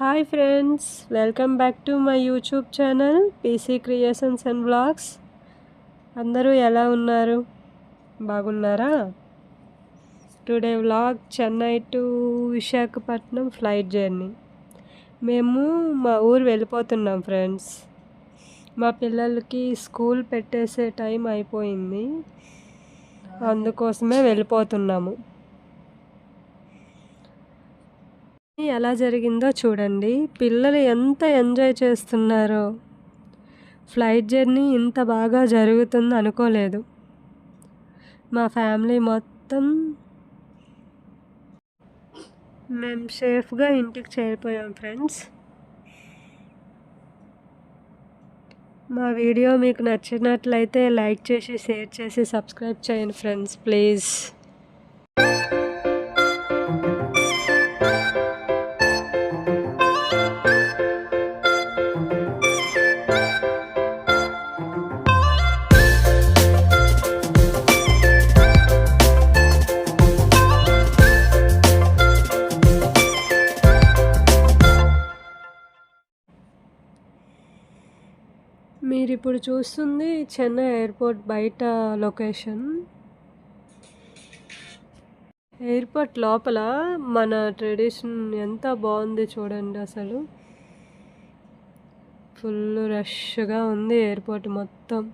Hi friends welcome back to my YouTube channel PC creations and blogs అందరూ ఎలా ఉన్నారు? బాగున్నారా? Today vlog Chennai to Visakhapatnam flight journey మేము మా ఊరు వెళ్ళిపోతున్నాం ఫ్రెండ్స్ మా పిల్లలకి స్కూల్ పెట్టేసే టైం అయిపోయింది. అందుకోసమే వెళ్ళిపోతున్నాము. ఎలా జరిగిందో చూడండి. పిల్లలు ఎంత ఎంజాయ్ చేస్తున్నారో. ఫ్లైట్ జర్నీ ఇంత బాగా జరుగుతుంది అనుకోలేదు. మా ఫ్యామిలీ మొత్తం మేము సేఫ్గా ఇంటికి చేరిపోయాం ఫ్రెండ్స్. మా వీడియో మీకు నచ్చినట్లయితే లైక్ చేసి షేర్ చేసి సబ్స్క్రైబ్ చేయండి ఫ్రెండ్స్ ప్లీజ్. మీరు ఇప్పుడు చూస్తుంది చెన్నై ఎయిర్పోర్ట్ బయట లొకేషన్. ఎయిర్పోర్ట్ లోపల మన ట్రెడిషన్ ఎంత బాగుంది చూడండి అసలు. ఫుల్ రష్గా ఉంది ఎయిర్పోర్ట్ మొత్తం.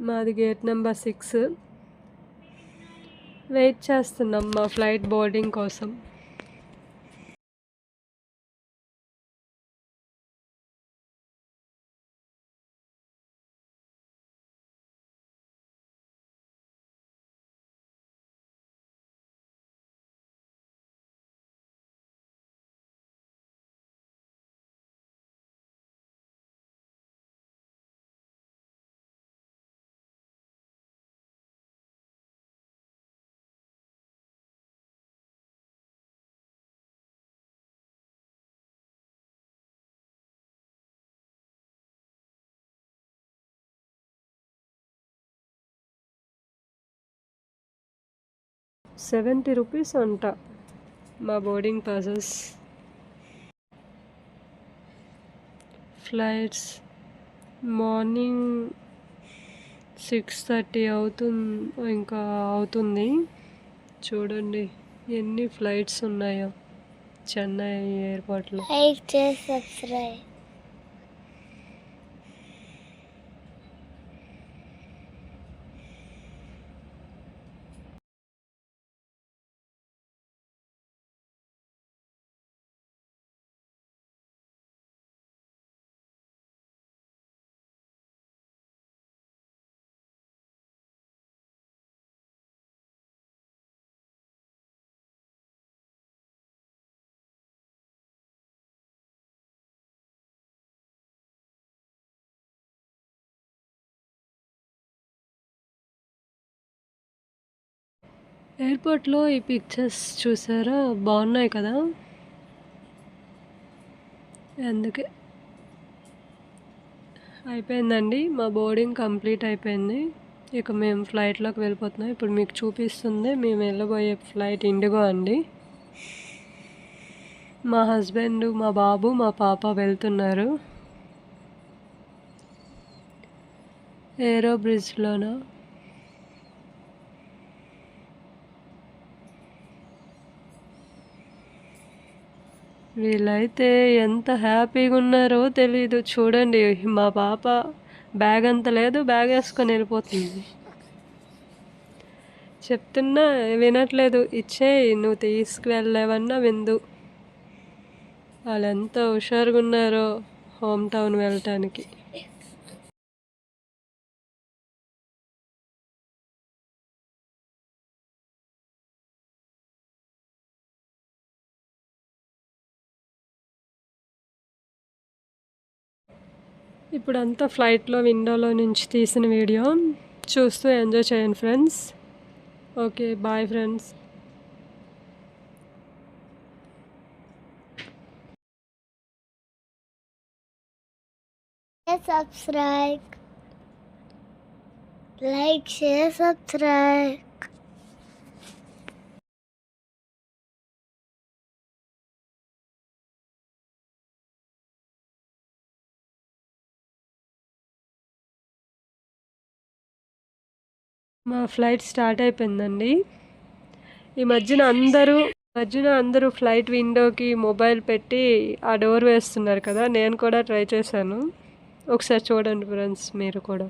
మాది గేట్ నెంబర్ సిక్స్. వెయిట్ చేస్తున్నాం మా ఫ్లైట్ బోర్డింగ్ కోసం. సెవెంటీ రూపీస్ అంట మా boarding passes flights morning six thirty అవుతుంది ఇంకా అవుతుంది. చూడండి ఎన్ని ఫ్లైట్స్ ఉన్నాయో చెన్నై ఎయిర్పోర్ట్లో. ఎయిర్పోర్ట్లో ఈ పిక్చర్స్ చూసారా? బాగున్నాయి కదా? అందుకే. అయిపోయిందండి. మా బోర్డింగ్ కంప్లీట్ అయిపోయింది. ఇక మేము ఫ్లైట్లోకి వెళ్ళిపోతున్నాం. ఇప్పుడు మీకు చూపిస్తుంది. మేము వెళ్ళబోయే ఫ్లైట్ ఇండిగో అండి. మా హస్బెండ్ మా బాబు మా పాప వెళ్తున్నారు. ఏరో బ్రిడ్జ్లోనా? వీళ్ళైతే ఎంత హ్యాపీగా ఉన్నారో తెలీదు. చూడండి మా పాప బ్యాగ్ అంత లేదు బ్యాగ్ వేసుకొని వెళ్ళిపోతుంది. చెప్తున్నా వినట్లేదు. ఇచ్చేయి నువ్వు తీసుకువెళ్ళలేవన్నా విందు. వాళ్ళు ఎంత హుషారుగా ఉన్నారో హోమ్ టౌన్ వెళ్ళటానికి. ఇప్పుడు అంతా ఫ్లైట్లో విండోలో నుంచి తీసిన వీడియో. చూస్తూ ఎంజాయ్ చేయండి friends. Okay bye friends. Subscribe. Like share subscribe. మా ఫ్లైట్ స్టార్ట్ అయిపోయిందండి. ఈ మధ్యన అందరూ మధ్యన అందరూ ఫ్లైట్ విండోకి మొబైల్ పెట్టి ఆ డోర్ వేస్తున్నారు కదా నేను కూడా ట్రై చేశాను. ఒకసారి చూడండి ఫ్రెండ్స్ మీరు కూడా.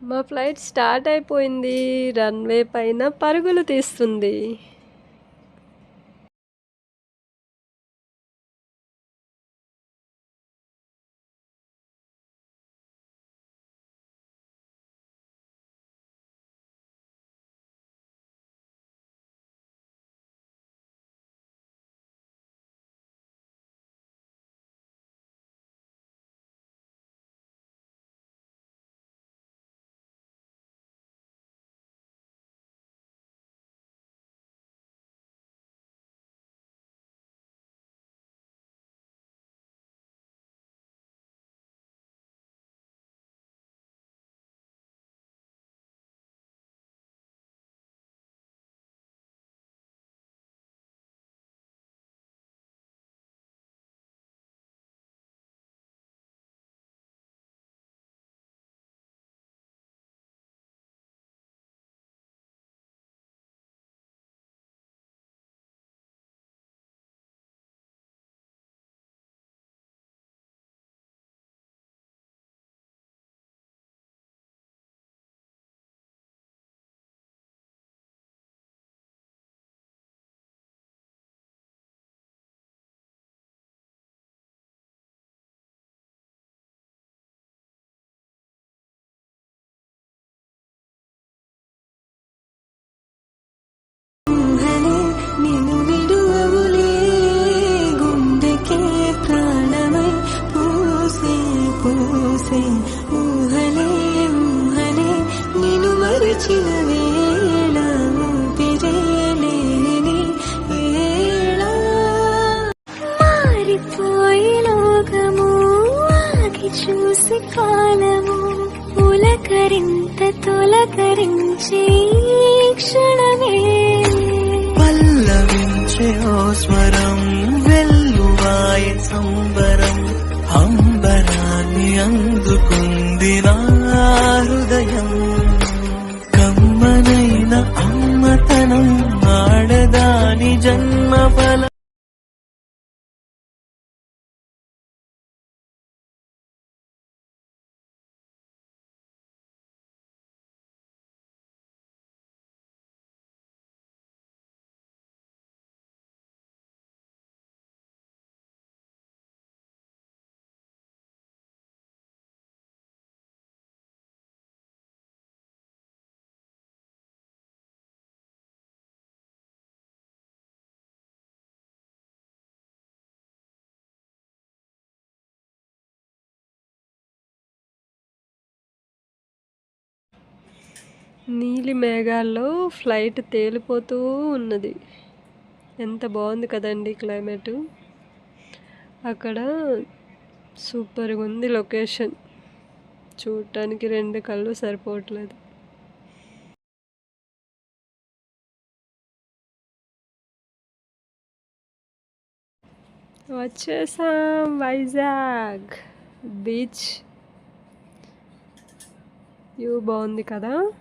మా ఫ్లైట్ స్టార్ట్ అయిపోయింది రన్వే పైన పరుగులు తీస్తుంది. తొలకరించే క్షణమే. పల్లవించే ఓ స్వరం వెల్లువాయ సంబరం అంబరాన్ని అందుకుంది నీలి మేఘాల్లో ఫ్లైట్ తేలిపోతూ ఉన్నది. ఎంత బాగుంది కదండి క్లైమేట్. అక్కడ సూపర్గా ఉంది లొకేషన్. చూడటానికి రెండు కళ్ళు సరిపోవట్లేదు. వచ్చేసాం వైజాగ్ బీచ్. వ్యూ బాగుంది కదా?